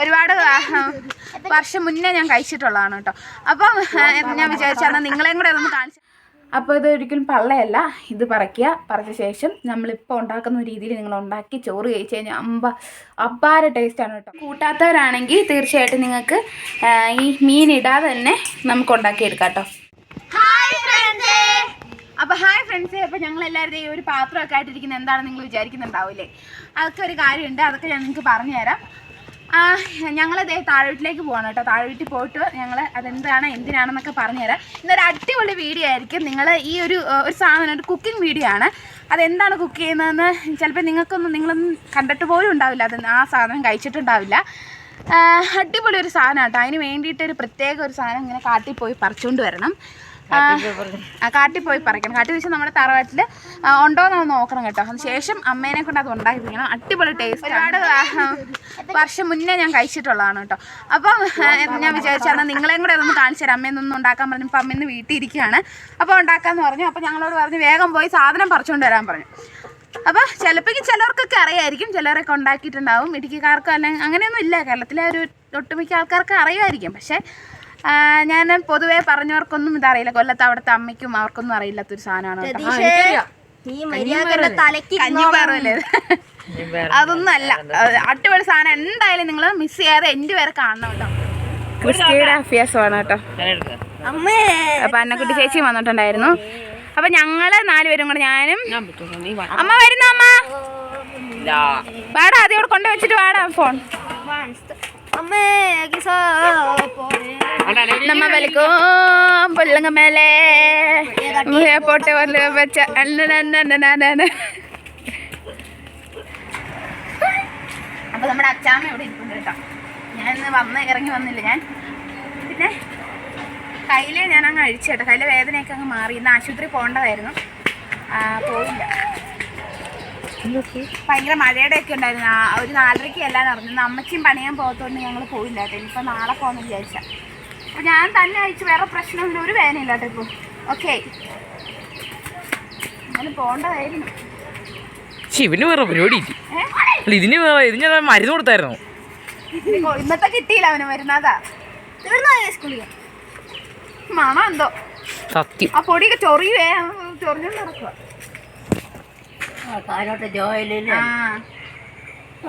ഒരുപാട് വർഷം മുന്നേ ഞാൻ കഴിച്ചിട്ടുള്ളതാണ് കേട്ടോ. അപ്പം ഞാൻ വിചാരിച്ചു എന്നാൽ നിങ്ങളെയും കൂടെ അതൊന്ന് കാണിച്ചു അപ്പോൾ ഇത് ഒരിക്കലും പള്ളയല്ല. ഇത് പറയ്ക്കുക പറഞ്ഞ ശേഷം നമ്മളിപ്പോൾ ഉണ്ടാക്കുന്ന രീതിയിൽ നിങ്ങൾ ഉണ്ടാക്കി ചോറ് കഴിച്ച് കഴിഞ്ഞാൽ അമ്പ അപ്പാര ടേസ്റ്റാണ് കേട്ടോ. കൂട്ടാത്തവരാണെങ്കിൽ തീർച്ചയായിട്ടും നിങ്ങൾക്ക് ഈ മീൻ ഇടാതെ തന്നെ നമുക്ക് ഉണ്ടാക്കിയെടുക്കാം കേട്ടോ. അപ്പൊ ഹായ് ഫ്രണ്ട്സ് അപ്പൊ ഞങ്ങൾ എല്ലാവരും ഈ ഒരു പാത്രമൊക്കെ ആയിട്ടിരിക്കുന്നത് എന്താണെന്ന് നിങ്ങൾ വിചാരിക്കുന്നുണ്ടാവില്ലേ അതൊക്കെ ഒരു കാര്യമുണ്ട്. അതൊക്കെ ഞാൻ നിങ്ങൾക്ക് പറഞ്ഞുതരാം. ഞങ്ങൾ താഴെ വീട്ടിലേക്ക് പോകണം കേട്ടോ. താഴെവീട്ടിൽ പോയിട്ട് ഞങ്ങൾ അതെന്താണ് എന്തിനാണെന്നൊക്കെ പറഞ്ഞുതരാം. ഇന്നൊരു അടിപൊളി വീഡിയോ ആയിരിക്കും. നിങ്ങൾ ഈ ഒരു ഒരു സാധനം ഒരു കുക്കിംഗ് വീഡിയോ ആണ്. അതെന്താണ് കുക്ക് ചെയ്യുന്നതെന്ന് ചിലപ്പോൾ നിങ്ങൾക്കൊന്നും നിങ്ങളൊന്നും കണ്ടിട്ട് പോലും ഉണ്ടാവില്ല. അത് ആ സാധനം കഴിച്ചിട്ടുണ്ടാവില്ല. അടിപൊളി ഒരു സാധനം കേട്ടോ. അതിന് വേണ്ടിയിട്ട് ഒരു പ്രത്യേക ഒരു സാധനം ഇങ്ങനെ കാട്ടിൽ പോയി പറിച്ചുകൊണ്ട് വരണം. ആ കാട്ടിൽ പോയി പറിക്കണം. കാട്ടി വെച്ച് നമ്മുടെ തറവാട്ടിൽ ഉണ്ടോ എന്ന് നോക്കണം കേട്ടോ. അതിന് ശേഷം അമ്മേനെ കൊണ്ട് അത് ഉണ്ടാക്കിപ്പിക്കണം. അടിപൊളി ടേസ്റ്റ് ഒരുപാട് വർഷം മുന്നേ ഞാൻ കഴിച്ചിട്ടുള്ളതാണ് കേട്ടോ. അപ്പം ഞാൻ വിചാരിച്ചാൽ നിങ്ങളെയും കൂടെ അതൊന്ന് കാണിച്ചു തരാം. അമ്മയെന്നൊന്നും ഉണ്ടാക്കാൻ പറഞ്ഞു അമ്മ ഇന്ന് വീട്ടിൽ ഇരിക്കുകയാണ്. അപ്പോൾ ഉണ്ടാക്കാമെന്ന് പറഞ്ഞു. അപ്പോൾ ഞങ്ങളോട് പറഞ്ഞു വേഗം പോയി സാധനം പറിച്ചുകൊണ്ട് വരാൻ പറഞ്ഞു. അപ്പോൾ ചിലപ്പോൾ ചിലർക്കൊക്കെ അറിയായിരിക്കും. ചിലരൊക്കെ ഉണ്ടാക്കിയിട്ടുണ്ടാവും. ഇടുക്കിക്കാർക്കോ അല്ലെങ്കിൽ അങ്ങനെയൊന്നും ഇല്ല. കേരളത്തിലെ ഒരു ഒട്ടുമിക്ക ആൾക്കാർക്ക് അറിയുമായിരിക്കും. പക്ഷേ ഞാൻ പൊതുവെ പറഞ്ഞവർക്കൊന്നും ഇതറിയില്ല. കൊല്ലത്ത് അവിടുത്തെ അമ്മയ്ക്കും അവർക്കൊന്നും അറിയില്ലാത്തൊരു സാധനമാണ്? അതൊന്നും അല്ല അത് അടിപൊളി സാധനം. എന്തായാലും നിങ്ങൾ മിസ് ചെയ്യാതെ എന്റെ വരെ കാണണം കേട്ടോ. ക്രിസ്റ്റിയുടെ അഭ്യാസമാണ് കേട്ടോ. അമ്മേ. അപ്പൊ അന്നക്കുട്ടി ചേച്ചി വന്നിട്ടുണ്ടായിരുന്നു. അപ്പൊ ഞങ്ങൾ നാലുപേരും കൂടെ ഞാനും അമ്മ വരുന്ന അമ്മ? വാടാ അതോടെ ഇവിടെ വെച്ചിട്ട് വാടാ ഫോൺ നമ്മ വലിക്കും പിള്ളങ്ങ മേലെ. പോട്ട് വല്ല വെച്ച അല്ലനന്നനനനന. അപ്പൊ നമ്മുടെ അച്ചാമ്മ ഇവിടെ ഇരിപ്പുണ്ട് കേട്ടോ. ഞാൻ ഇന്ന് വന്ന് ഇറങ്ങി വന്നില്ല ഞാൻ. പിന്നെ കയ്യിൽ ഞാൻ അങ്ങ് അഴിച്ചു കേട്ടോ. കയ്യിലെ വേദനയൊക്കെ അങ്ങ് മാറി. ഇന്ന് ആശുപത്രി പോകേണ്ടതായിരുന്നു. പോയില്ല. ഭയങ്കര മഴയുടെ ഒക്കെ ഉണ്ടായിരുന്നു ഒരു നാലരയ്ക്ക് എല്ലാം നടന്നു അമ്മച്ചിയും പണിയാൻ പോകത്തോണ്ട് ഞങ്ങൾ പോയില്ല കേട്ടോ ഇനിയിപ്പോൾ നാളെ പോകാമെന്ന് വിചാരിച്ച. അപ്പോൾ ഞാൻ തന്നെ അയച്ചു. വേറെ പ്രശ്നമൊന്നും ഒരു വേദനയില്ല കേട്ടോ ഇപ്പോൾ ഓക്കെ. അങ്ങനെ പോകേണ്ടതായിരുന്നു. ഇവന് വേറെ പരിപാടി? അല്ല ഇതിന് വേറെ ഇതിന് ഞാൻ മരുന്ന് കൊടുത്തായിരുന്നു. ഇന്നത്തെ കിട്ടിയില്ല അവന് മരുന്നാതാ. തീർന്നോ സ്കൂളിൽ? മണം എന്തോ? സത്യം. ആ പൊടിയൊക്കെ ചൊറിയുവേ. ചൊറിഞ്ഞു നടക്കുക കാരോട്ട് ജോയിലില്ല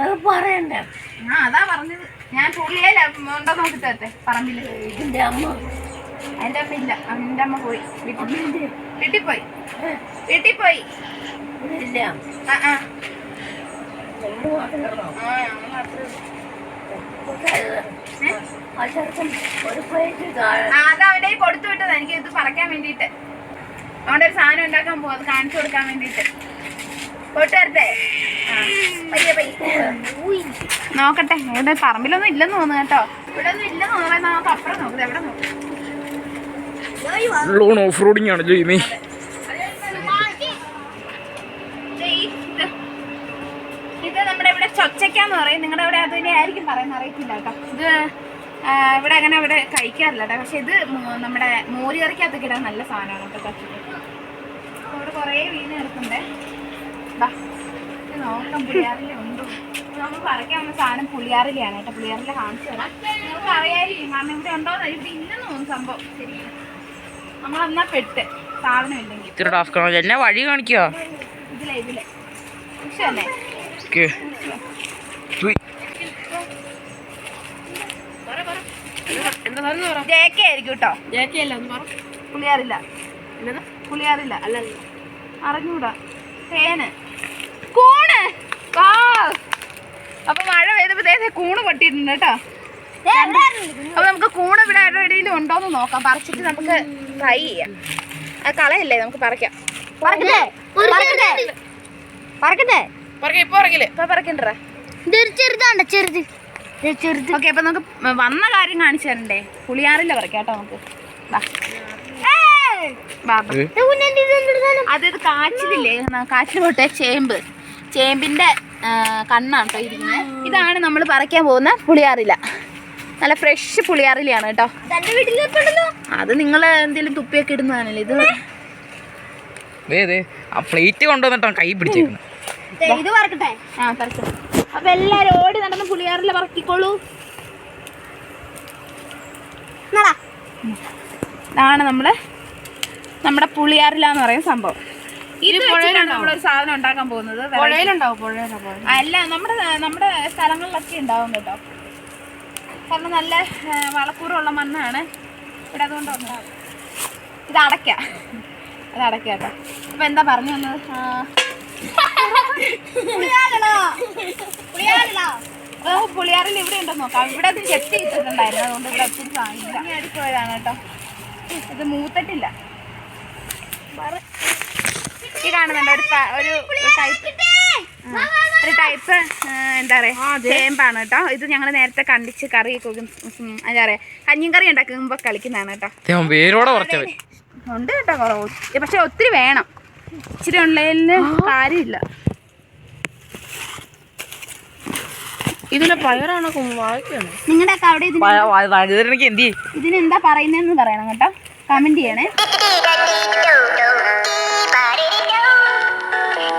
അത് പറയണ്ടേ? ആ അതാ പറഞ്ഞത്. ഞാൻ പുള്ളിയല്ല ഉണ്ടോ നോക്കി തരട്ടെ പറമ്പിൽ. ഇതിന്റെ അമ്മ. അതിന്റെ അമ്മ ഇല്ല. അവന്റെ അമ്മ പോയി. വീട്ടിൽ പോയി. വീട്ടിൽ പോയി. ഇല്ല. ആ ആ. രണ്ട് മാത്രമേ ഉള്ളൂ. ആ, ഞങ്ങൾ മാത്രമേ ഉള്ളൂ. ഏ? ആ ചെറുക്കൻ ഒരു പ്ലേറ്റ് അത് അവന്റെ കൊടുത്തു വിട്ടത്. എനിക്ക് ഇത് പറക്കാൻ വേണ്ടിയിട്ട്. അവിടെ ഒരു സാധനം ഉണ്ടാക്കാൻ പോകാൻ കാണിച്ചു കൊടുക്കാൻ വേണ്ടിയിട്ട് പോയിട്ട് വരട്ടെ ആ, പയ്യെ പയ്യെ നോക്കട്ടെ ഇവിടെ പറമ്പിലൊന്നും ഇല്ലെന്ന് തോന്നുന്നു കേട്ടോ. ഇവിടെ ഒന്നും ഇല്ലെന്ന് തോന്നുന്നു. നമുക്ക് അപ്പുറം നോക്കുന്നത് എവിടെ നോക്കും? ലോൺ ഓഫ് റോഡിങ് ആണ് ഈ ഇത് നമ്മുടെ ഇവിടെ ചൊച്ചയ്ക്കാന്ന് പറയും. നിങ്ങളുടെ അവിടെ അത് ആയിരിക്കും പറയുന്നത്. അറിയത്തില്ല കേട്ടോ. ഇത് ഇവിടെ അങ്ങനെ ഇവിടെ കഴിക്കാറില്ല കേട്ടോ. പക്ഷെ ഇത് നമ്മുടെ മോര് കറിക്കകത്തൊക്കെ ഇടാൻ നല്ല സാധനമാണ് കേട്ടോ. ചൊച്ചയ്ക്ക്. അവിടെ കുറേ വീണ് കിടക്കുന്നുണ്ടേ നോക്കാം പുളിയാറിലെ ഉണ്ടോ? ഇത് നമ്മൾ പറിക്കാൻ വന്ന സാധനം പുളിയാറിലെയാണ് കേട്ടോ. പുളിയാറിലെ കാണിച്ചു തരാം. നിങ്ങൾക്ക് അറിയായിരിക്കും കാരണം ഇവിടെ ഉണ്ടോ ഇവിടെ ഇല്ലെന്ന് തോന്നുന്നു സംഭവം. ശരി. നമ്മളെന്നാ പെട്ട്. സാധനം ഇല്ലെങ്കിൽ. ഇത്ര ടാസ്ക് ആണ്? എന്നെ വഴി കാണിക്കോ? ഇതിലെ ഇതിലെ. വിഷയല്ലേ ഓക്കെ. ജേക്കെ ആയിരിക്കും കേട്ടോ. പുളിയാറില്ല. പുളിയാറില്ല. അല്ലല്ല അറിഞ്ഞൂടാ. തേന്. കൂണ്. വാ. അപ്പൊ മഴ പെയ്തപ്പോ ദേ കൂണ് പൊട്ടിയിട്ടുണ്ട് കേട്ടോ. അപ്പൊ നമുക്ക് കൂണ് ഇവിടെ എവിടെയെങ്കിലും ഉണ്ടോന്ന് നോക്കാം. പറിച്ചിട്ട് നമുക്ക് ഫ്രൈ ചെയ്യാം. അത് കളയല്ലേ? നമുക്ക് പറിക്കാം. പറക്കട്ടെ? പറക്കട്ടെ? പറക്കട്ടെ? ഇപ്പൊ ഇറങ്ങില്ലേ ഇപ്പൊ പറിക്കണ്ടേ ഇതൊരു ചെറുതാണ്ട ചെറുത്. ഇത് ചെറുത്. ഓക്കെ അപ്പൊ നമുക്ക് വന്ന കാര്യം കാണിച്ചു തരണ്ടേ? പുളിയാറില്ല പറിക്കാട്ടോ കേട്ടോ നമുക്ക്. അതായത് കാച്ചിലില്ലേ? കാച്ചിൽ പോട്ടെ ചേമ്പ്. ചേമ്പിന്റെ കണ്ണാണ് കേട്ടോ ഇരിക്കുന്നത് ഇതാണ് നമ്മൾ പറിക്കാൻ പോകുന്ന പുളിയാറില. നല്ല ഫ്രഷ് പുളിയാറിലയാണ് കേട്ടോ അത് നിങ്ങൾ എന്തെങ്കിലും തുപ്പിയൊക്കെ ഇടുന്നതാണല്ലോ ഇത്? ദേ ദേ ആ പ്ലേറ്റ് കൊണ്ടുവന്നിട്ടാണ് കൈ പിടിച്ചേക്കുന്നത് ഇത് പറക്കട്ടെ ആ പറിച്ചു അപ്പൊ എല്ലാരും ഓടി നടന്ന് പുളിയാറിൽ പറക്കിക്കോളൂ ഇതാണ് നമ്മൾ നമ്മുടെ പുളിയാറില എന്ന് പറയുന്ന സംഭവം. ഇത് വെച്ചിട്ടാണ് നമ്മളൊരു സാധനം ഉണ്ടാക്കാൻ പോകുന്നത്. പുഴയിലുണ്ടാവും പുഴയിലുണ്ടാവും അല്ല നമ്മുടെ നമ്മുടെ സ്ഥലങ്ങളിലൊക്കെ ഉണ്ടാവും കേട്ടോ. കാരണം നല്ല വളക്കൂറുള്ള മണ്ണാണ്. ഇവിടെ അതുകൊണ്ട് ഉണ്ടാവും. ഇത് അടയ്ക്ക. അത് അടയ്ക്ക കേട്ടോ. അപ്പൊ എന്താ പറഞ്ഞു വന്നത് പുളിയാറിൽ ഇവിടെ ഉണ്ടെന്ന് നോക്കാം. ഇവിടെ അത് ചെത്തി ഇട്ടിട്ടുണ്ടായിരുന്നു. അതുകൊണ്ട് ഇവിടെ ഒത്തിരി സാധനം ഇനി പോയതാണ് കേട്ടോ. ഇത് മൂത്തിട്ടില്ല. ഈ കാണുന്നുണ്ട് ഒരു ഒരു ടൈപ്പ് ഒരു ടൈപ്പ് എന്താ പറയാ ചേമ്പാണ് കേട്ടോ. ഇത് ഞങ്ങൾ നേരത്തെ കണ്ടിച്ച് കറി എന്താ പറയാ കഞ്ഞിയും കറി ഉണ്ടാക്കുമ്പോൾ കളിക്കുന്നതാണ് കേട്ടോ. വേരോടെ ഉണ്ട് കേട്ടോ കുറവ്. പക്ഷെ ഒത്തിരി വേണം. ഇച്ചിരി ഉള്ളതിന് കാര്യമില്ല. ഇതിലെ പയറാണോ വാഴക്കാണോ? നിങ്ങളുടെ ഒക്കെ അവിടെ ഇതിനെന്താ പറയുന്നതെന്ന് പറയണം കേട്ടോ. കമന്റ് ചെയ്യണേ.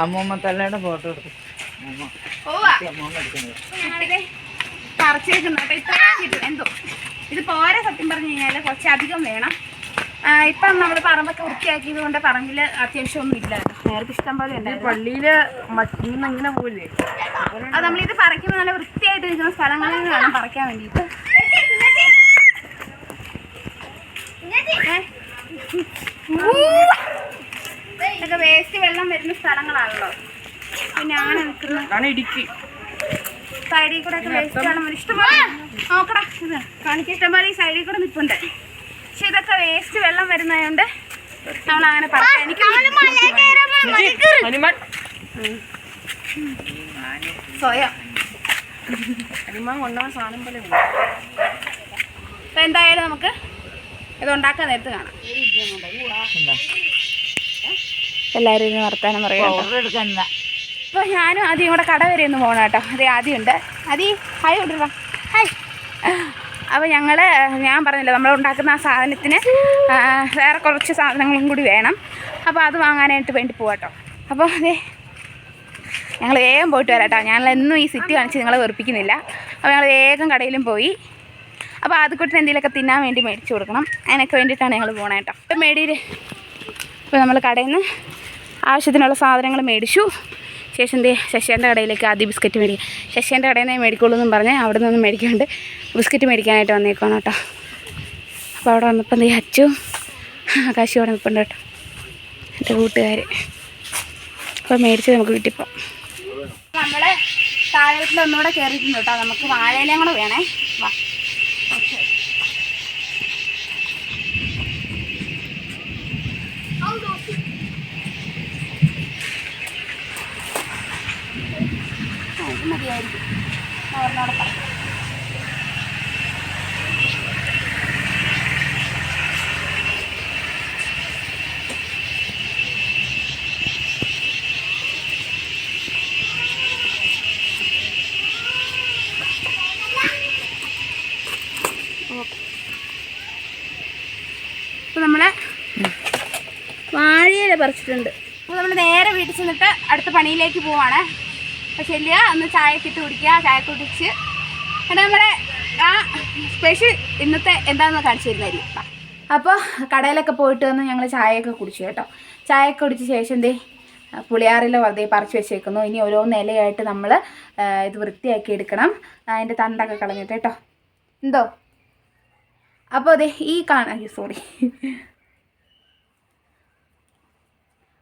അമ്മൂമ്മ തള്ളയുടെ ഫോട്ടോ എടുത്തു. പോവാ. ഞങ്ങളിത് പറിച്ചേക്കുന്നു കേട്ടോ. ഇത്രയും കിട്ടും എന്തോ? ഇത് പോരാ സത്യം പറഞ്ഞു കഴിഞ്ഞാൽ കുറച്ചധികം വേണം. ഇപ്പം നമ്മൾ പറമ്പൊക്കെ വൃത്തിയാക്കിയത് കൊണ്ട് പറമ്പിൽ അത്യാവശ്യം ഒന്നും ഇല്ല നേരത്തെ ഇഷ്ടം പോലെ പള്ളിയിൽ മറ്റീന്ന് ഇങ്ങനെ പോലെ അത് നമ്മളിത് പറിക്കുമ്പോൾ നല്ല വൃത്തിയായിട്ട് ഇരിക്കുന്ന സ്ഥലങ്ങളിൽ നിന്ന് വേണം പറിക്കാൻ വേണ്ടിയിട്ട്. ഏ? ഇതൊക്കെ വേസ്റ്റ് വെള്ളം വരുന്ന സ്ഥലങ്ങളാണല്ലോ. പിന്നെ അങ്ങനെ നിൽക്കുന്നു ഇടുക്കി. സൈഡിൽ കൂടെ ഒക്കെ വേസ്റ്റ് വെള്ളം വരും ഇഷ്ടംപോലെ നോക്കടാ ഇത് കാണിക്കാൻ ഇഷ്ടംപോലെ ഈ സൈഡിൽ കൂടെ നിൽപ്പുണ്ട് പക്ഷെ ഇതൊക്കെ വേസ്റ്റ് വെള്ളം വരുന്നതുകൊണ്ട് നമ്മൾ അങ്ങനെ പറയാം എനിക്ക് ഹനുമാൻ. സ്വയം. ഹനുമാൻ കൊണ്ടുപോകാൻ സാധനം പോലെ അപ്പൊ എന്തായാലും നമുക്ക് ഇത് ഉണ്ടാക്കാൻ നേരത്ത് കാണാം. എല്ലാവരും ഇന്ന് വർത്താനം പറയാം അപ്പോൾ ഞാനും ആദ്യം കൂടെ കട വരെ ഒന്ന് പോകണം കേട്ടോ. അതേ ആദ്യം ഉണ്ട് അതി ഹായ് കൊണ്ടിരുന്ന ഹായ്. അപ്പോൾ ഞങ്ങൾ ഞാൻ പറഞ്ഞില്ല നമ്മൾ ഉണ്ടാക്കുന്ന ആ സാധനത്തിന് വേറെ കുറച്ച് സാധനങ്ങളും കൂടി വേണം. അപ്പോൾ അത് വാങ്ങാനായിട്ട് വേണ്ടി പോവാട്ടോ അപ്പോൾ അതെ ഞങ്ങൾ വേഗം പോയിട്ട് വരാം കേട്ടോ. ഞങ്ങൾ എന്നും ഈ സിറ്റി കാണിച്ച് നിങ്ങളെ വെറുപ്പിക്കുന്നില്ല. അപ്പോൾ ഞങ്ങൾ വേഗം കടയിലും പോയി. അപ്പോൾ അതുകൂട്ടിന് എന്തെങ്കിലുമൊക്കെ തിന്നാൻ വേണ്ടി മേടിച്ചു കൊടുക്കണം. അതിനൊക്കെ വേണ്ടിയിട്ടാണ് ഞങ്ങൾ പോകണേ കേട്ടോ. ഇപ്പം മേടിയിൽ ഇപ്പോൾ നമ്മൾ കടയിൽ നിന്ന് ആവശ്യത്തിനുള്ള സാധനങ്ങൾ മേടിച്ചു. ശേഷം എന്തേ ശശിയുടെ കടയിലേക്ക് ആദ്യം ബിസ്ക്കറ്റ് മേടിക്കും ശശിയുടെ കടയിൽ നിന്ന് മേടിക്കുള്ളൂ എന്നും പറഞ്ഞ് അവിടെ നിന്നൊന്നും മേടിക്കാണ്ട് ബിസ്ക്കറ്റ് മേടിക്കാനായിട്ട് വന്നേക്കാണ് കേട്ടോ. അപ്പോൾ അവിടെ വന്നപ്പോൾ എന്തേ അച്ചു ആകാശം അവിടെ നിൽപ്പുണ്ട് കേട്ടോ. എന്റെ കൂട്ടുകാർ അപ്പോൾ മേടിച്ച് നമുക്ക് വീട്ടിൽ പോകാം നമ്മൾ താഴെ ഒന്നുകൂടെ കയറിയിട്ടുണ്ട് കേട്ടോ. നമുക്ക് വാഴയിലയും കൂടെ വേണേ. വാ. ഇത് മതിയായിരിക്കും. അവർ നടത്താം നമ്മൾ വാഴയില പറിച്ചിട്ടുണ്ട്. അപ്പോൾ നമ്മൾ നേരെ വീട്ടിൽ ചെന്നിട്ട് അടുത്ത പണിയിലേക്ക് പോവാണ്. അപ്പോൾ ചെല്ലുക ഒന്ന് ചായയൊക്കെ ഇട്ട് കുടിക്കുക ചായ കുടിച്ച്. എന്നിട്ട് നമ്മുടെ ആ സ്പെഷ്യൽ ഇന്നത്തെ എന്താണെന്ന് കാണിച്ചു തരുന്നതായിരിക്കും അപ്പോൾ കടയിലൊക്കെ പോയിട്ട് വന്ന് ഞങ്ങൾ ചായയൊക്കെ കുടിച്ചു കേട്ടോ. ചായയൊക്കെ കുടിച്ച ശേഷം എന്തേ പുളിയാറിൽ വെറുതെ പറിച്ച് വെച്ചേക്കുന്നു. ഇനി ഓരോ നിലയായിട്ട് നമ്മൾ ഇത് വൃത്തിയാക്കി എടുക്കണം. അതിന്റെ തണ്ടൊക്കെ കളഞ്ഞിട്ട് കേട്ടോ. എന്തോ? അപ്പോൾ അതെ ഈ കാണാ സോറി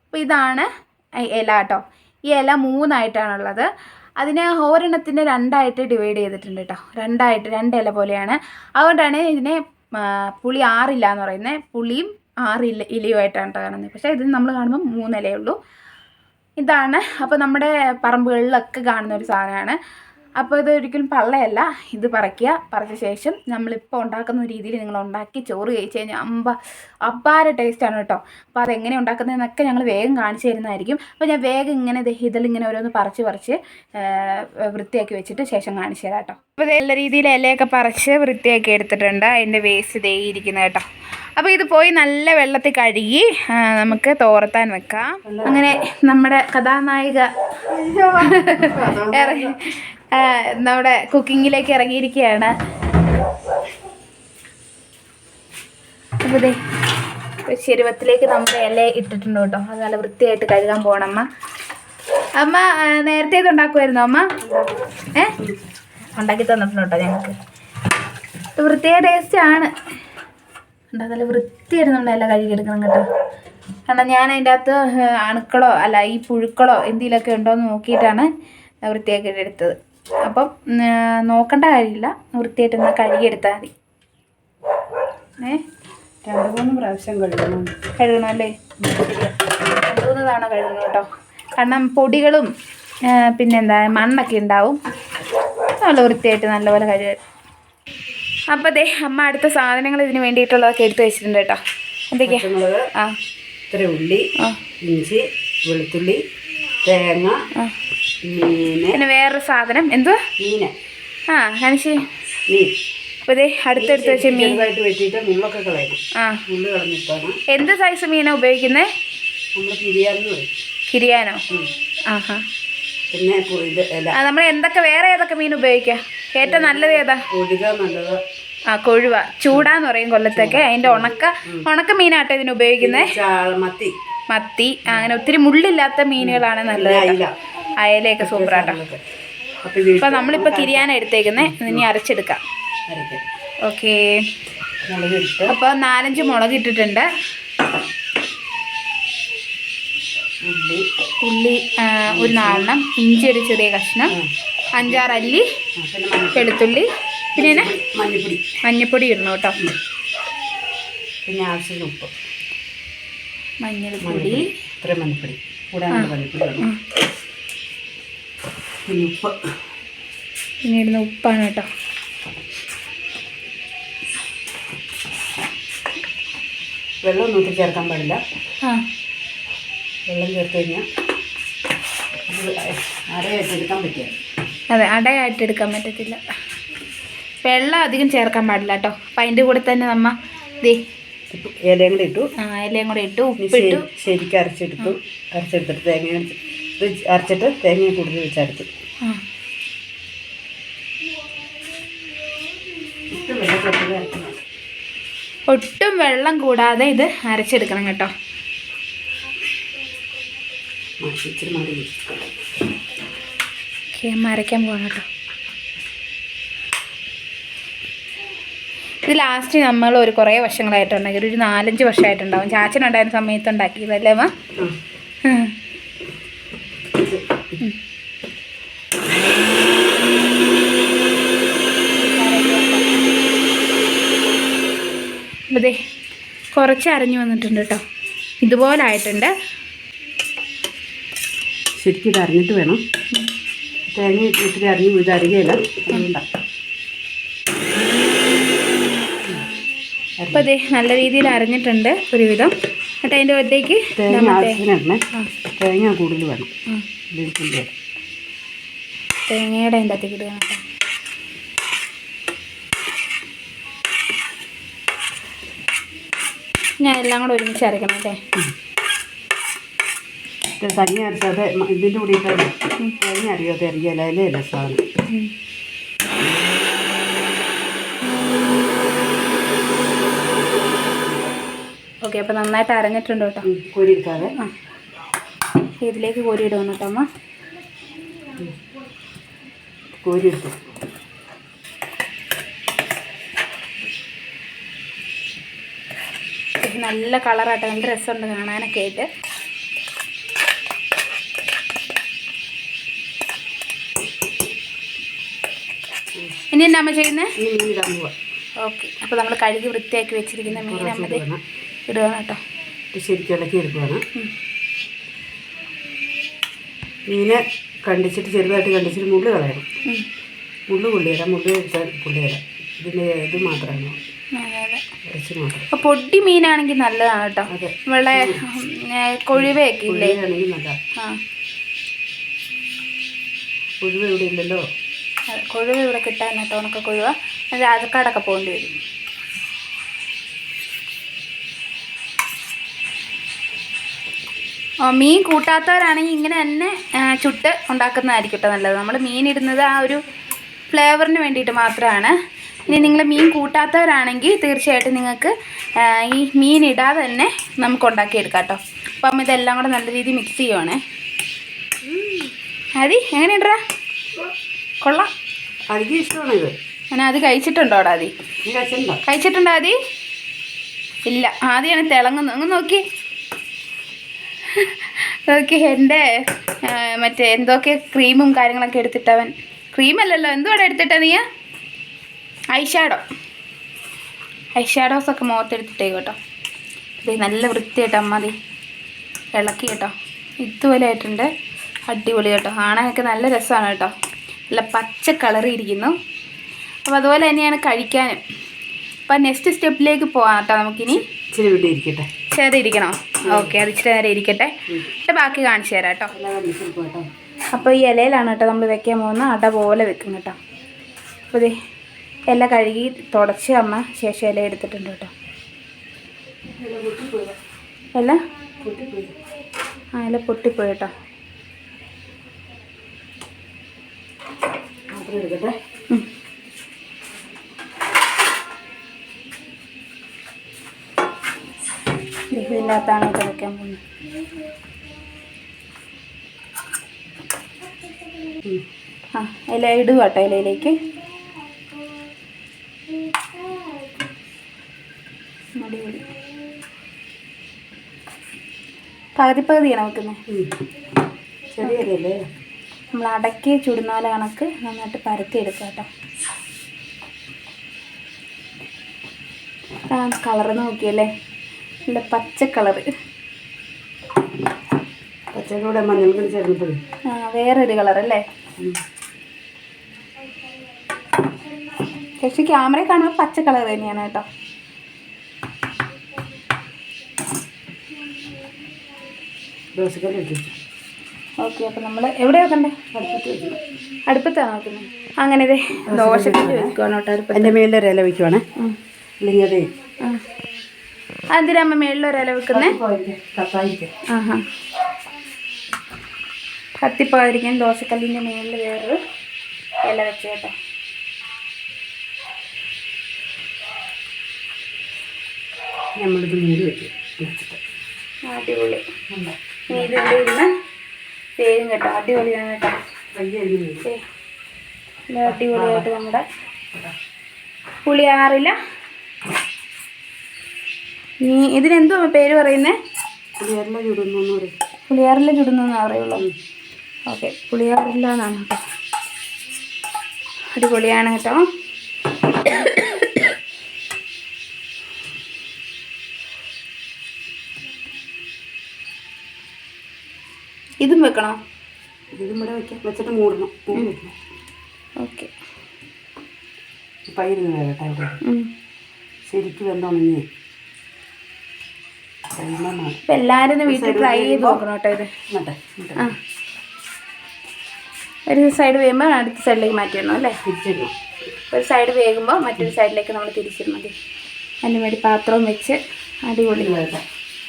അപ്പോൾ ഇതാണ് ഇല കേട്ടോ. ഈ ഇല മൂന്നായിട്ടാണുള്ളത്. അതിനെ ഒരെണ്ണത്തിന് രണ്ടായിട്ട് ഡിവൈഡ് ചെയ്തിട്ടുണ്ട് കേട്ടോ രണ്ടായിട്ട് രണ്ട് ഇല പോലെയാണ്. അതുകൊണ്ടാണ് ഇതിനെ പുളി ആറില്ല എന്ന് പറയുന്നത് പുളിയും ആറ് ഇല ഇലയുമായിട്ടാണ് കാണുന്നത്. പക്ഷേ ഇത് നമ്മൾ കാണുമ്പോൾ മൂന്നിലയേ ഉള്ളൂ. ഇതാണ്. അപ്പോൾ നമ്മുടെ പറമ്പുകളിലൊക്കെ കാണുന്ന ഒരു സാധനമാണ്. അപ്പോൾ ഇത് ഒരിക്കലും പള്ളയല്ല. ഇത് പറയ്ക്കുക പറച്ച ശേഷം നമ്മളിപ്പോൾ ഉണ്ടാക്കുന്ന രീതിയിൽ നിങ്ങൾ ഉണ്ടാക്കി ചോറ് കഴിച്ച് കഴിഞ്ഞാൽ അമ്പ അപ്പാര ടേസ്റ്റാണ് കേട്ടോ അപ്പോൾ അതെങ്ങനെ ഉണ്ടാക്കുന്നതെന്നൊക്കെ ഞങ്ങൾ വേഗം കാണിച്ചു തരുന്നതായിരിക്കും. അപ്പോൾ ഞാൻ വേഗം ഇങ്ങനെ ദേ ഇങ്ങനെ ഓരോന്ന് പറിച്ച് പറിച്ച് വൃത്തിയാക്കി വെച്ചിട്ട് ശേഷം കാണിച്ചു തരാം കേട്ടോ അപ്പോൾ നല്ല രീതിയിൽ ഇലയൊക്കെ പറിച്ച് വൃത്തിയാക്കി എടുത്തിട്ടുണ്ട്. അതിന്റെ വേസ്റ്റ് ദേ ഇരിക്കുന്നത് കേട്ടോ അപ്പോൾ ഇത് പോയി നല്ല വെള്ളത്തിൽ കഴുകി നമുക്ക് തോർത്താൻ വെക്കാം. അങ്ങനെ നമ്മുടെ കഥാനായിക നമ്മുടെ കുക്കിങ്ങിലേക്ക് ഇറങ്ങിയിരിക്കുകയാണ്. അപ്പോൾ ദേ ഒരു ചെരുവത്തിലേക്ക് നമ്മുടെ ഇല ഇട്ടിട്ടുണ്ട് കേട്ടോ. അത് നല്ല വൃത്തിയായിട്ട് കഴുകാൻ പോകണം അമ്മ. അമ്മ നേരത്തെ ഇത് ഉണ്ടാക്കുമായിരുന്നോ അമ്മ? ഏ? ഉണ്ടാക്കി തന്നിട്ടുണ്ട് കേട്ടോ ഞങ്ങൾക്ക്. വൃത്തിയായ ആണ്. എന്താ നല്ല വൃത്തിയായിട്ട് നമ്മൾ ഇല കഴുകിയെടുക്കണം കേട്ടോ. കാരണം ഞാൻ അതിന്റെ അകത്ത് അണുക്കളോ അല്ല ഈ പുഴുക്കളോ എന്തെങ്കിലുമൊക്കെ ഉണ്ടോ എന്ന് നോക്കിയിട്ടാണ് വൃത്തിയാക്കി എടുത്തത്. അപ്പം നോക്കേണ്ട കാര്യമില്ല. വൃത്തിയായിട്ട് എന്നാൽ കഴുകിയെടുത്താൽ മതി. ഏ? രണ്ട് മൂന്ന് പ്രാവശ്യം കഴുകണം. കഴുകണം അല്ലേ രണ്ട് മൂന്ന് തവണ കഴുകണം കേട്ടോ. കാരണം പൊടികളും പിന്നെ പിന്നെന്താ മണ്ണൊക്കെ ഉണ്ടാവും. നല്ല വൃത്തിയായിട്ട് നല്ലപോലെ കഴുകുക അപ്പം അതെ അമ്മ അടുത്ത സാധനങ്ങൾ ഇതിന് വേണ്ടിയിട്ടുള്ളതൊക്കെ എടുത്ത് വെച്ചിട്ടുണ്ട് കേട്ടോ. എന്തൊക്കെയാ? ആ. ഇത്ര ഉള്ളി ഇഞ്ചി വെളുത്തുള്ളി തേങ്ങ പിന്നെ വേറൊരു സാധനം. എന്തോ മീന്. ആ അനുശി മീൻ. അപ്പോൾ അടുത്തെടുത്ത് വെച്ച മീൻ. വെട്ടിയിട്ട് മുള്ളൊക്കെ ആ. മുള്ള് കളഞ്ഞിട്ടാണ്. എന്ത് സൈസ് മീനാണ് ഉപയോഗിക്കുന്നത് നമ്മൾ പിരിയാന്ന് പറയും. കിരിയാനോ ആഹാ. പിന്നെ ഇത് നമ്മൾ എന്തൊക്കെ വേറെ ഏതൊക്കെ മീൻ ഉപയോഗിക്കാം? ഏറ്റവും നല്ലത് ഏതാ? നല്ലത്. ആ കൊഴുവ. ചൂടാന്ന് പറയും കൊല്ലത്തൊക്കെ. അതിന്റെ ഉണക്ക ഉണക്ക മീനാട്ടോ ഇതിന് ഉപയോഗിക്കുന്നത് മത്തി. മത്തി. അങ്ങനെ ഒത്തിരി മുള്ളില്ലാത്ത മീനുകളാണ് നല്ലത്. അയലയൊക്കെ സൂപ്പറാട്ടോ. അപ്പം നമ്മളിപ്പോ നമ്മളിപ്പോൾ കിരിയാന എടുത്തേക്കുന്നത് ഇനി അരച്ചെടുക്കാം. ഓക്കെ. അപ്പോൾ നാലഞ്ച് മുളക് ഇട്ടിട്ടുണ്ട്. ഉള്ളി. ഒരു നാലെണ്ണം. ഇഞ്ചി ഒരു ചെറിയ കഷ്ണം. അഞ്ചാറ് അല്ലി വെളുത്തുള്ളി. പിന്നെ? മഞ്ഞപ്പൊടി. മഞ്ഞപ്പൊടി ഇടണം കേട്ടോ. പിന്നെ ആവശ്യത്തിന് ഉപ്പ്. മഞ്ഞൾപ്പൊടി. മഞ്ഞപ്പൊടി. ഇത്ര മഞ്ഞപ്പൊടി കൂടാതെ മഞ്ഞപ്പൊടി പിന്നെ ഉപ്പ്. പിന്നെ ഇടുന്ന ഉപ്പാണ് കേട്ടോ. വെള്ളം ഒന്നും ഒത്തിരി ചേർക്കാൻ പാടില്ല. ആ. വെള്ളം ചേർത്ത് കഴിഞ്ഞാൽ എടുക്കാൻ പറ്റിയ. അതെ അടയായിട്ട് എടുക്കാൻ പറ്റത്തില്ല. വെള്ളം അധികം ചേർക്കാൻ പാടില്ല കേട്ടോ. അപ്പം അതിന്റെ കൂടെ തന്നെ നമ്മ ദേ ഇലയും കൂടെ ഇട്ടു. ആ ഇലയും കൂടെ ഇട്ടു ഉപ്പിട്ടു ശരി- ശരിക്കും അരച്ചെടുത്തു. അരച്ചെടുത്തിട്ട് തേങ്ങ ഇത് അരച്ചിട്ട് തേങ്ങ കൂടുതൽ അരക്കണം. ഒട്ടും വെള്ളം കൂടാതെ ഇത് അരച്ചെടുക്കണം കേട്ടോ. ഓക്കെ അരയ്ക്കാൻ പോകണം കേട്ടോ. ഇത് ലാസ്റ്റ് നമ്മൾ ഒരു കുറേ വർഷങ്ങളായിട്ടുണ്ടെങ്കിൽ ഒരു നാലഞ്ച് വർഷമായിട്ടുണ്ടാവും. ചാച്ചനുണ്ടായിരുന്ന സമയത്ത് ഉണ്ടാക്കിയതല്ലേ അമ്മ ആ ഉം. അതെ കുറച്ച് അരഞ്ഞു വന്നിട്ടുണ്ട് കേട്ടോ. ഇതുപോലെ ആയിട്ടുണ്ട്. ശരിക്കും ഇത് അരിഞ്ഞിട്ട് വേണം. തേങ്ങ ഇട്ടിട്ട് അരിഞ്ഞ് ഇത് അപ്പൊ അപ്പോൾ അതെ നല്ല രീതിയിൽ അരഞ്ഞിട്ടുണ്ട് ഒരുവിധം. എന്നിട്ട് അതിന്റെ അകത്തേക്ക് തേങ്ങ കൂടുതൽ വേണം. തേങ്ങയുടെ അതിന്റെ അകത്തേക്ക് ഇടുക ഞാൻ എല്ലാം കൂടെ ഒരുമിച്ച് അരക്കണം അല്ലേ? തനി അരച്ചാതെ ഇതിന്റെ കൂടി തേങ്ങ അറിയാതെ അറിയാലേ അല്ല സാധനം? ഓക്കെ അപ്പോൾ നന്നായിട്ട് അരഞ്ഞിട്ടുണ്ട് കേട്ടോ. കോരി എടുക്കാതെ ആ. ഇതിലേക്ക് കോരി ഇടുന്നു കേട്ടോ അമ്മ കോരിയെടുത്തു? ഇത് നല്ല കളറായിട്ട് നല്ല രസമുണ്ട് കാണാനൊക്കെ ആയിട്ട്. ഇനി എന്നാ അമ്മ ചെയ്യുന്നത് ഓക്കെ. അപ്പോൾ നമ്മൾ കഴുകി വൃത്തിയാക്കി വെച്ചിരിക്കുന്ന മീൻ നമ്മൾ ഇടുകയാണ് കേട്ടോ. ശരിക്കും ഇളക്കി എടുക്കുകയാണ് മീനെ കണ്ടിച്ചിട്ട് ചെറുതായിട്ട് കണ്ടിച്ചിട്ട് മുള്ളു കളയണം. മുള്ളു പുള്ളിയില മുള്ളു പുള്ളിയില ഇതിന്റെ ഇത് മാത്രമാണ് പൊടി മീനാണെങ്കിൽ നല്ലതാണ് കേട്ടോ. വെള്ള കൊഴുവയൊക്കെ ഇല്ലേ ആ. ഇവിടെ ഇല്ലല്ലോ കൊഴുവ ഇവിടെ കിട്ടാൻ കേട്ടോ ഉണക്ക കൊഴുവ. രാജക്കാടൊക്കെ പോകേണ്ടി വരും. ഓ മീൻ കൂട്ടാത്തവരാണെങ്കിൽ ഇങ്ങനെ തന്നെ ചുട്ട് ഉണ്ടാക്കുന്നതായിരിക്കും കേട്ടോ നല്ലത്. നമ്മൾ മീൻ ഇടുന്നത് ആ ഒരു ഫ്ലേവറിന് വേണ്ടിയിട്ട് മാത്രമാണ്. ഇനി നിങ്ങൾ മീൻ കൂട്ടാത്തവരാണെങ്കിൽ തീർച്ചയായിട്ടും നിങ്ങൾക്ക് ഈ മീൻ ഇടാതെ തന്നെ നമുക്ക് ഉണ്ടാക്കിയെടുക്കാം കേട്ടോ. അപ്പം ഇതെല്ലാം കൂടെ നല്ല രീതിയിൽ മിക്സ് ചെയ്യുവാണേ. അതി എങ്ങനെയുണ്ടാ കൊള്ളാം. അധികം ഇഷ്ടമാണ് ഇത്? ഞാൻ അത് കഴിച്ചിട്ടുണ്ടോടാ അതി കഴിച്ചിട്ടുണ്ടോ? അതി ആദി? ഇല്ല ആദ്യമാണ് തിളങ്ങുന്നത്. അങ്ങ് നോക്കി. നോക്കി എന്റെ മറ്റേ എന്തൊക്കെ ക്രീമും കാര്യങ്ങളൊക്കെ എടുത്തിട്ടവൻ ക്രീമല്ലല്ലോ എന്തുവാടെ എടുത്തിട്ടാ നീ ഐഷാഡോ ഐഷാഡോസൊക്കെ മുഖത്തെടുത്തിട്ടേ കേട്ടോ ഇത് നല്ല വൃത്തിയായിട്ട് അമ്മതി ഇളക്കി കേട്ടോ ഇതുപോലെ ആയിട്ടുണ്ട് അടിപൊളി കേട്ടോ കാണാനൊക്കെ നല്ല രസമാണ് കേട്ടോ. നല്ല പച്ച കളറി ഇരിക്കുന്നു. അപ്പോൾ അതുപോലെ തന്നെയാണ് കഴിക്കാനും. അപ്പം നെക്സ്റ്റ് സ്റ്റെപ്പിലേക്ക് പോകാം കേട്ടോ നമുക്കിനി. ഇച്ചിരി വിട്ട് ഇരിക്കട്ടെ. ചെറിയ ഇരിക്കണോ. ഓക്കെ അത് ഇച്ചിരി നേരം ഇരിക്കട്ടെ. എന്നിട്ട് ബാക്കി കാണിച്ചു തരാം കേട്ടോ. അപ്പോൾ ഈ ഇലയിലാണ് കേട്ടോ നമ്മൾ വെക്കാൻ പോകുന്ന അട പോലെ വെക്കും കേട്ടോ. അപ്പോൾ ഇല കഴുകി തുടച്ച് അമ്മ ശേഷം ഇല എടുത്തിട്ടുണ്ട് കേട്ടോ. ഇല? ആ ഇല പൊട്ടിപ്പോയി കേട്ടോ. കേട്ടോ വെക്കാൻ പോകുന്നത്. ആ ഇല ഇടുക കേട്ടോ ഇലയിലേക്ക് അടിപൊളി പകുതി പകുതിയാണ് വെക്കുന്നത്. ചെറിയ നമ്മൾ അടക്കി ചുടുന്നാല കണക്ക് നന്നായിട്ട് പരത്തി എടുക്കുക കേട്ടോ. ആ കളറ് നോക്കിയല്ലേ? നല്ല പച്ച കളറ്. പച്ചക്കൂടെ മഞ്ഞൾ കൂടി ചേർന്നപ്പോഴേ. ആ വേറൊരു കളറല്ലേ? പക്ഷെ ക്യാമറ കാണുമ്പോൾ പച്ച കളർ തന്നെയാണ് കേട്ടോ. ദോശക്കല്ല് വെച്ചിട്ട് ഓക്കെ അപ്പം നമ്മൾ എവിടെ വെക്കണ്ടേ? അടുപ്പത്ത് അടുപ്പത്താണ് നോക്കുന്നത് അങ്ങനെ ഇതേ ദോശക്കല്ല് വെക്കുവാണ് കേട്ടോ അടുപ്പത്ത്? എന്റെ മേളിൽ ഇല വയ്ക്കുവാണേ ഉം. അല്ലെങ്കിൽ അതേ. ആ അതെന്തിനാ മേളിൽ മേളിലൊരല വെക്കുന്നേ? ആഹാ. കത്തിപ്പോകാതിരിക്കാൻ ദോശക്കല്ലിന്റെ മേളിൽ വേറൊരു ഇല വെച്ച് കേട്ടോ നമ്മളിത് മൂടി വെക്കും. അടിപൊളി. അടിപൊളി ഇനി ഇതിന്റെ ഇരുന്ന് വേഗം കേട്ടോ അടിപൊളിയാണ് കേട്ടോ. ദേ, അടിപൊളിയായിട്ട് നമ്മുടെ പുളിയാറില്ല നീ ഇതിനെന്തോ പേര് പറയുന്നേ? പുളിയാറിലെ ചുടുന്നു പുളിയാറില്ല ചുടുന്നെന്നാ പറയുള്ളൂ. ഓക്കെ പുളിയാറില്ല എന്നാണ് കേട്ടോ. അടിപൊളിയാണ് കേട്ടോ. ഇതും വെക്കണോ? ഇതും ഇവിടെ വെക്കാം. വെച്ചിട്ട് മൂടണം. മൂടി വെക്കണം ഓക്കെ. പയ്യിരുന്ന് വേകട്ടെ ഇവിടെ ശരിക്കും വെന്തോണങ്ങി. അപ്പം എല്ലാവരും വീട്ടിൽ ട്രൈ ചെയ്ത് നോക്കണം കേട്ടോ ഇത്. ഒരു സൈഡ് വേകുമ്പോൾ അടുത്ത സൈഡിലേക്ക് മാറ്റിയിടണം അല്ലേ? തിരിച്ചിടണം. ഒരു സൈഡ് വേകുമ്പോൾ മറ്റൊരു സൈഡിലേക്ക് നമ്മൾ തിരിച്ചിരുന്നു മതി അതിന് വേണ്ടി പാത്രവും വെച്ച് അടിപൊളി.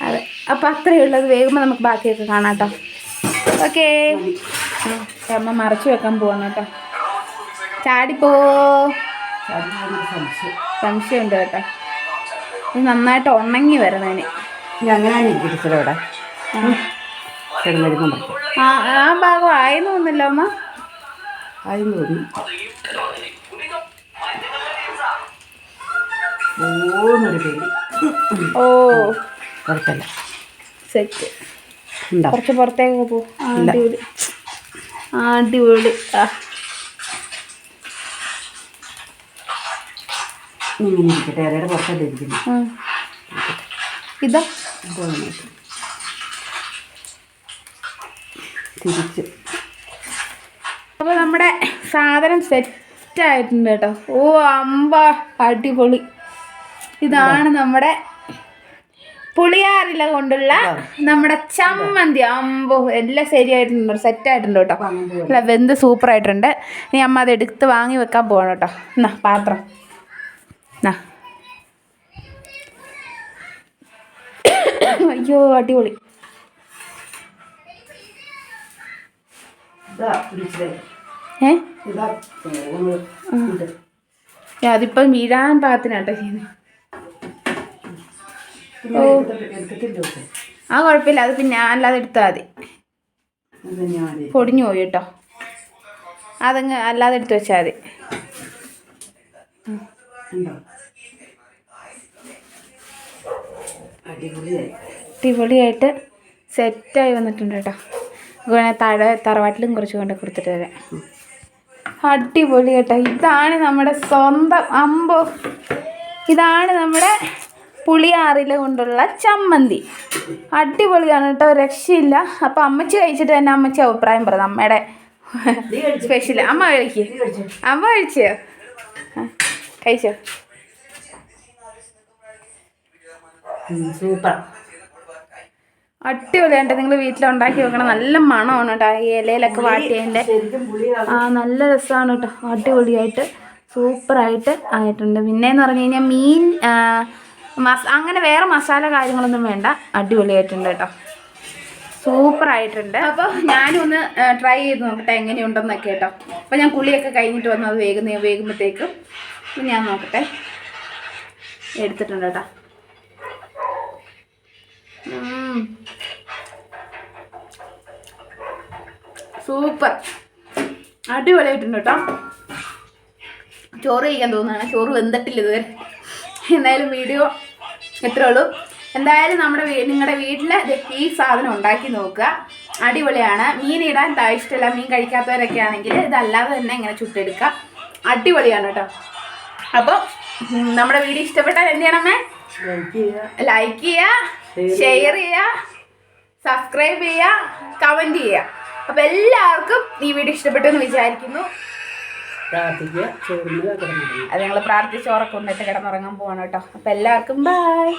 അതെ. അപ്പോൾ അത്രയുള്ളത് വേകുമ്പോൾ നമുക്ക് ബാക്കിയൊക്കെ കാണാം കേട്ടോ. ഓക്കേ അമ്മ മറച്ചു വെക്കാൻ പോവാണ് കേട്ടോ ചാടിപ്പോ സംശയം സംശയമുണ്ട് കേട്ടോ ഇത് നന്നായിട്ട് ഉണങ്ങി വരണതിന് ഇവിടെ ആ ആ ഭാഗം ആയെന്ന് തോന്നുന്നല്ലോ അമ്മ ആദ്യം തോന്നി ഓ കുഴപ്പമില്ല സെറ്റ് കുറച്ച് പുറത്തേക്ക് പോകും അടിപൊളി. അടിപൊളി. ആ. ഇങ്ങനെ ഇരിക്കട്ടെ. ഇലയുടെ പുറത്തല്ലേ ഇരിക്കുന്നു. ഇതാ. തിരിച്ച്. അപ്പോൾ നമ്മുടെ സാധനം സെറ്റ് സെറ്റ് ആയിട്ടുണ്ട് കേട്ടോ. ഓ അമ്പ. അടിപൊളി. ഇതാണ് നമ്മുടെ പുളിയാറില കൊണ്ടുള്ള നമ്മുടെ ചമ്മന്തി. അമ്പോ എല്ലാം ശരിയായിട്ടുണ്ട്. സെറ്റ് ആയിട്ടുണ്ട് കേട്ടോ. അല്ല വെന്ത് സൂപ്പർ ആയിട്ടുണ്ട് ഇനി അമ്മ അത് എടുത്ത് വാങ്ങി വെക്കാൻ പോകണം കേട്ടോ. എന്നാ പാത്രം. എന്നാ. അയ്യോ അടിപൊളി. ഏ അതിപ്പം വീഴാൻ പാകത്തിനാട്ടോ ചെയ്യുന്നത്. ആ കുഴപ്പമില്ല. അത് പിന്നെ അല്ലാതെ എടുത്താൽ മതി. പൊടിഞ്ഞു പോയി കേട്ടോ. അതങ്ങ് അല്ലാതെ എടുത്ത് വെച്ചാൽ മതി. അടിപൊളിയായിട്ട് സെറ്റായി വന്നിട്ടുണ്ട് കേട്ടോ. ഗുണ താഴെ തറവാട്ടിലും കുറച്ച് കൊണ്ട് കൊടുത്തിട്ട് തരാം. അടിപൊളി കേട്ടോ. ഇതാണ് നമ്മുടെ സ്വന്തം അമ്പോ. ഇതാണ് നമ്മുടെ പുളിയാറില കൊണ്ടുള്ള ചമ്മന്തി. അടിപൊളിയാണ് കേട്ടോ രക്ഷയില്ല. അപ്പം അമ്മച്ചി കഴിച്ചിട്ട് തന്നെ അമ്മച്ചി അഭിപ്രായം പറഞ്ഞു അമ്മയുടെ സ്പെഷ്യൽ അമ്മ കഴിക്ക്. അമ്മ കഴിച്ചോ? കഴിച്ചോ? സൂപ്പർ അടിപൊളിയായിട്ട് നിങ്ങൾ വീട്ടിലുണ്ടാക്കി വെക്കണം നല്ല മണമാണ് കേട്ടോ ഇലയിലൊക്കെ വാട്ടിയതിന്റെ ആ നല്ല രസമാണ് കേട്ടോ അടിപൊളിയായിട്ട് സൂപ്പറായിട്ട് ആയിട്ടുണ്ട്. പിന്നെയെന്ന് പറഞ്ഞു കഴിഞ്ഞാൽ മീൻ മസ അങ്ങനെ വേറെ മസാല കാര്യങ്ങളൊന്നും വേണ്ട. അടിപൊളിയായിട്ടുണ്ട് കേട്ടോ സൂപ്പറായിട്ടുണ്ട്. അപ്പോൾ അപ്പൊ ഒന്ന് ട്രൈ ചെയ്ത് നോക്കട്ടെ എങ്ങനെയുണ്ടെന്നൊക്കെ കേട്ടോ അപ്പോൾ ഞാൻ കുളിയൊക്കെ കഴിഞ്ഞിട്ട് വന്ന് അത് വേഗുന്ന വേകുമ്പോഴത്തേക്കും ഞാൻ നോക്കട്ടെ. എടുത്തിട്ടുണ്ട് കേട്ടോ. സൂപ്പർ. അടിപൊളിയായിട്ടുണ്ട് കേട്ടോ ചോറ് കഴിക്കാൻ തോന്നുകയാണ് ചോറ് വെന്തിട്ടില്ല ഇതുവരെ. എന്തായാലും വീഡിയോ എത്രേ ഉള്ളൂ? എന്തായാലും നമ്മുടെ നിങ്ങളുടെ വീട്ടിൽ ഈ സാധനം ഉണ്ടാക്കി നോക്കുക. അടിപൊളിയാണ്. മീൻ ഇടാൻ താ ഇഷ്ടമില്ല മീൻ കഴിക്കാത്തവരൊക്കെ ആണെങ്കിൽ ഇതല്ലാതെ തന്നെ ഇങ്ങനെ ചുട്ടെടുക്കാം അടിപൊളിയാണ് കേട്ടോ. അപ്പോൾ നമ്മുടെ വീഡിയോ ഇഷ്ടപ്പെട്ടാൽ എന്ത് ചെയ്യണമേ ലൈക്ക് ചെയ്യുക ഷെയർ ചെയ്യുക സബ്സ്ക്രൈബ് ചെയ്യുക കമന്റ് ചെയ്യുക. അപ്പോൾ എല്ലാവർക്കും ഈ വീഡിയോ ഇഷ്ടപ്പെട്ടു എന്ന് വിചാരിക്കുന്നു. പ്രാർത്ഥിക്കുക ചോറിന് അത് ഞങ്ങൾ പ്രാർത്ഥിച്ച് ഉറക്കം കൊണ്ടിട്ട് കിടന്നുറങ്ങാൻ പോവാണ് കേട്ടോ. അപ്പം എല്ലാവർക്കും ബൈ